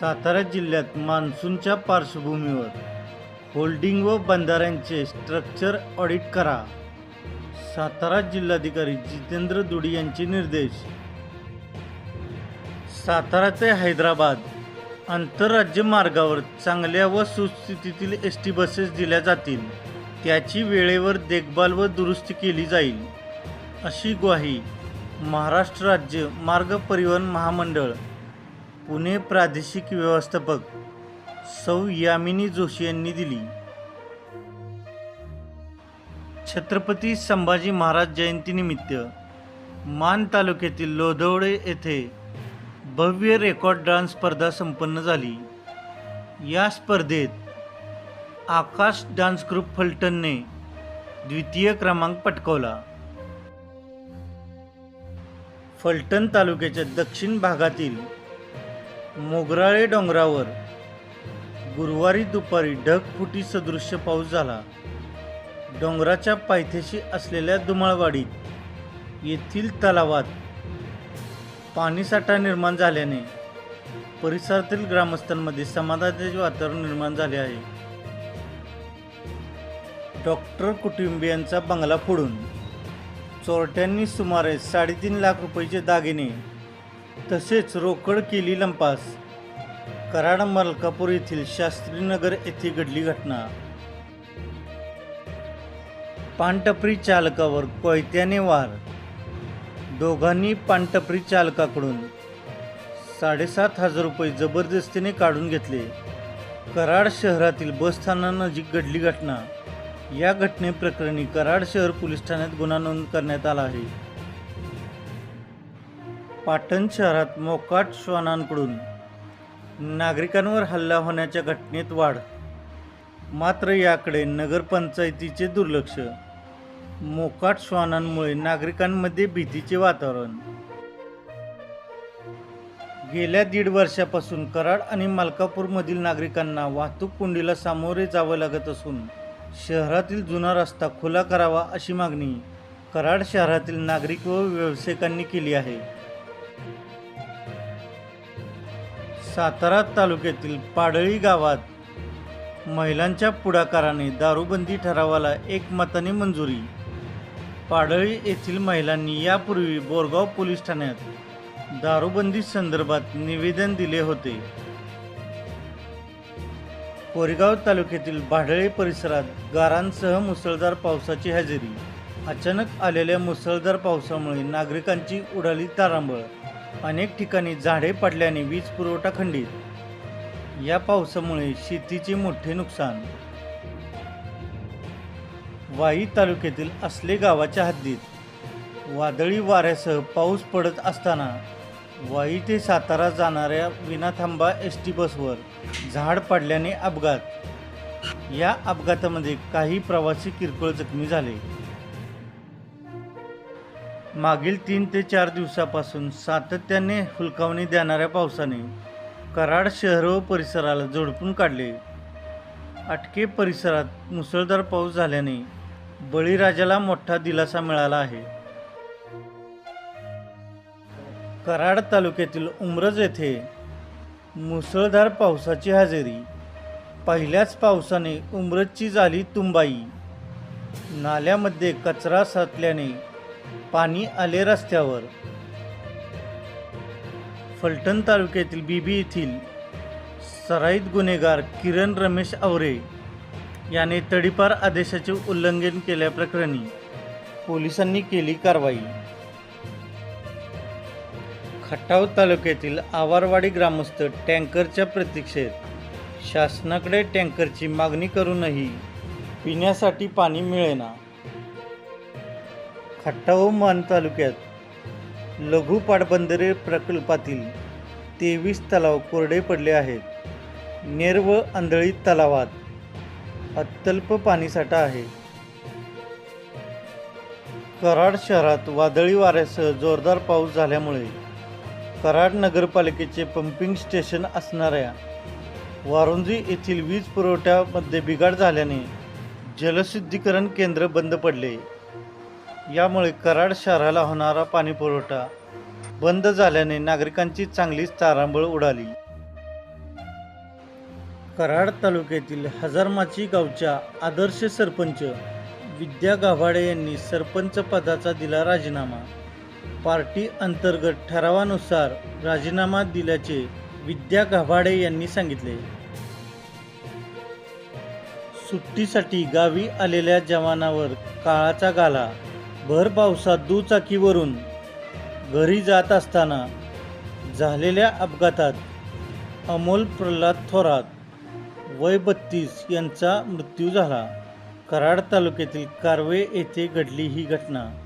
सातारा जिल्ह्यात मान्सूनच्या पार्श्वभूमीवर होल्डिंग व बंधाऱ्यांचे स्ट्रक्चर ऑडिट करा. सातारा जिल्हाधिकारी जितेंद्र दुडी यांचे निर्देश. सातारा ते हैदराबाद आंतरराज्य मार्गावर चांगल्या व सुस्थितीतील एस टी बसेस दिल्या जातील. त्याची वेळेवर देखभाल व दुरुस्ती केली जाईल. अशी ग्वाही महाराष्ट्र राज्य मार्ग परिवहन महामंडळ पुणे प्रादेशिक व्यवस्थापक सौ यामिनी जोशी यांनी दिली. छत्रपती संभाजी महाराज जयंतीनिमित्त मान तालुक्यातील लोधवडे येथे भव्य रेकॉर्ड डान्स स्पर्धा संपन्न झाली. या स्पर्धेत आकाश डान्स ग्रुप फलटणने द्वितीय क्रमांक पटकावला. फलटण तालुक्याच्या दक्षिण भागातील मोगराळे डोंगरावर गुरुवारी दुपारी ढगफुटी सदृश्य पाऊस झाला. डोंगराच्या पायथ्याशी असलेल्या दुमाळवाडीत येथील तलावात पाणीसाठा निर्माण झाल्याने परिसरातील ग्रामस्थांमध्ये समाधानाचे वातावरण निर्माण झाले आहे. डॉक्टर कुटुंबियांचा बंगला फोडून चोरट्यांनी सुमारे साडेतीन लाख रुपयाचे दागिने तसेच रोकड केली लंपास कराड मलकापूर येथील शास्त्रीनगर येथे घडली घटना. पानटपरी चालकावर कोयत्याने वार. दोघांनी पानटपरी चालकाकडून साडेसात हजार रुपये जबरदस्तीने काढून घेतले. कराड शहरातील बसस्थानानजीक घडली घटना. या घटनेप्रकरणी कराड शहर पोलीस ठाण्यात गुन्हा नोंद करण्यात आला आहे. पाटण शहरात मोकाट श्वानांकडून नागरिकांवर हल्ला होण्याच्या घटनेत वाढ. मात्र याकडे नगरपंचायतीचे दुर्लक्ष. मोकाट श्वानांमुळे नागरिकांमध्ये भीतीचे वातावरण. गेल्या दीड वर्षापासून कराड आणि मलकापूरमधील नागरिकांना वाहतूक कोंडीला सामोरे जावं लागत असून शहरातील जुना रस्ता खुला करावा अशी मागणी कराड शहरातील नागरिक व व्यावसायिकांनी केली आहे. सातारा तालुक्यातील पाडळी गावात महिलांच्या पुढाकाराने दारूबंदी ठरावाला एकमताने मंजुरी. पाडळी येथील महिलांनी यापूर्वी बोरगाव पोलीस ठाण्यात दारूबंदी संदर्भात निवेदन दिले होते. कोरेगाव तालुक्यातील भाडळे परिसरात गारांसह मुसळधार पावसाची हजेरी. अचानक आलेल्या मुसळधार पावसामुळे नागरिकांची उडाली तारांबळ. अनेक ठिकाणी झाडे पडल्याने वीज पुरवठा खंडित. या पावसामुळे शेतीचे मोठे नुकसान. वाई तालुक्यातील असले गावाच्या हद्दीत वादळी वाऱ्यासह पाऊस पडत असताना वाई ते सातारा जाणाऱ्या विनाथांबा एस टी बसवर झाड पडल्याने अपघात. या अपघातामध्ये काही प्रवासी किरकोळ जखमी झाले. मागील तीन ते चार दिवसापासून सातत्याने हुलकावणी देणाऱ्या पावसाने कराड शहर व परिसराला जोडपून काढले. अटके परिसरात मुसळधार पाऊस झाल्याने बळीराजाला मोठा दिलासा मिळाला आहे. कराड तालुक्यातील उमरज येथे मुसळधार पावसाची हजेरी. पहिल्याच पावसाने उमरजची झाली तुंबाई. नाल्यामध्ये कचरा साचल्याने पाणी आले रस्त्यावर. फलटण तालुक्यातील बीबी येथील सराईत गुन्हेगार किरण रमेश आवरे याने तडीपार आदेशाचे उल्लंघन केल्याप्रकरणी पोलिसांनी केली कारवाई. खटाव तालुक्यातील आवारवाडी ग्रामस्थ टँकरच्या प्रतीक्षेत शासनाकडे टँकरची मागणी करूनही पिण्यासाठी पाणी मिळेना. खट्टावमान तालुक्यात लघु पाटबंधारे प्रकल्पातील तेवीस तलाव कोरडे पडले आहेत. नेर व आंधळी तलावात अत्यल्प पाणीसाठा आहे. कराड शहरात वादळी वाऱ्यासह जोरदार पाऊस झाल्यामुळे कराड नगरपालिकेचे पंपिंग स्टेशन असणाऱ्या वारुंजी येथील वीज पुरवठ्यामध्ये बिघाड झाल्याने जलशुद्धीकरण केंद्र बंद पडले. यामुळे कराड शहराला होणारा पाणीपुरवठा बंद झाल्याने नागरिकांची चांगलीच तारांबळ उडाली. कराड तालुक्यातील हजारमाची गावच्या आदर्श सरपंच विद्या गाभाडे यांनी सरपंच पदाचा दिला राजीनामा. पार्टी अंतर्गत ठरावानुसार राजीनामा दिल्याचे विद्या गाभाडे यांनी सांगितले. सुट्टीसाठी गावी आलेल्या जवानावर काळाचा गाला भर पावसात दुचाकीवरून घरी जात असताना झालेल्या अपघातात अमोल प्रल्हाद थोरात वय बत्तीस यांचा मृत्यू झाला. कराड तालुक्यातील कारवे येथे घडली ही घटना.